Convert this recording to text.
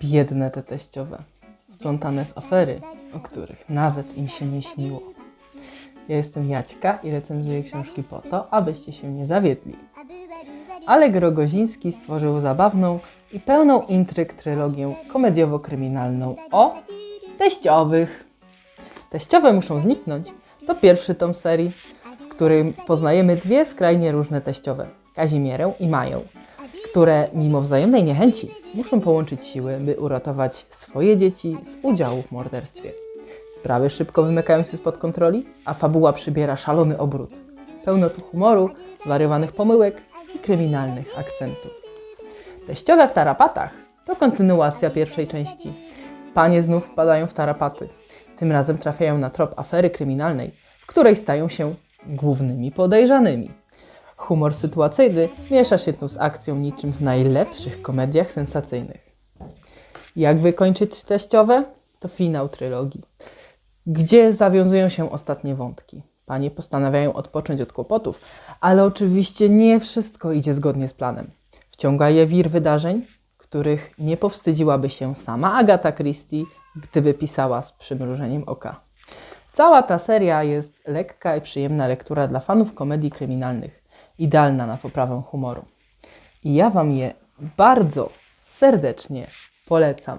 Biedne te teściowe, wplątane w afery, o których nawet im się nie śniło. Ja jestem Jaćka i recenzuję książki po to, abyście się nie zawiedli. Alek Rogoziński stworzył zabawną i pełną intryg trylogię komediowo-kryminalną o teściowych. Teściowe muszą zniknąć to pierwszy tom serii, w którym poznajemy dwie skrajnie różne teściowe, Kazimierę i Maję, które mimo wzajemnej niechęci muszą połączyć siły, by uratować swoje dzieci z udziału w morderstwie. Sprawy szybko wymykają się spod kontroli, a fabuła przybiera szalony obrót. Pełno tu humoru, zwariowanych pomyłek i kryminalnych akcentów. Teściowe w tarapatach to kontynuacja pierwszej części. Panie znów wpadają w tarapaty. Tym razem trafiają na trop afery kryminalnej, w której stają się głównymi podejrzanymi. Humor sytuacyjny miesza się tu z akcją niczym w najlepszych komediach sensacyjnych. Jak wykończyć teściowe? To finał trylogii, gdzie zawiązują się ostatnie wątki. Panie postanawiają odpocząć od kłopotów, ale oczywiście nie wszystko idzie zgodnie z planem. Wciąga je wir wydarzeń, których nie powstydziłaby się sama Agata Christie, gdyby pisała z przymrużeniem oka. Cała ta seria jest lekka i przyjemna lektura dla fanów komedii kryminalnych, idealna na poprawę humoru. I ja Wam je bardzo serdecznie polecam.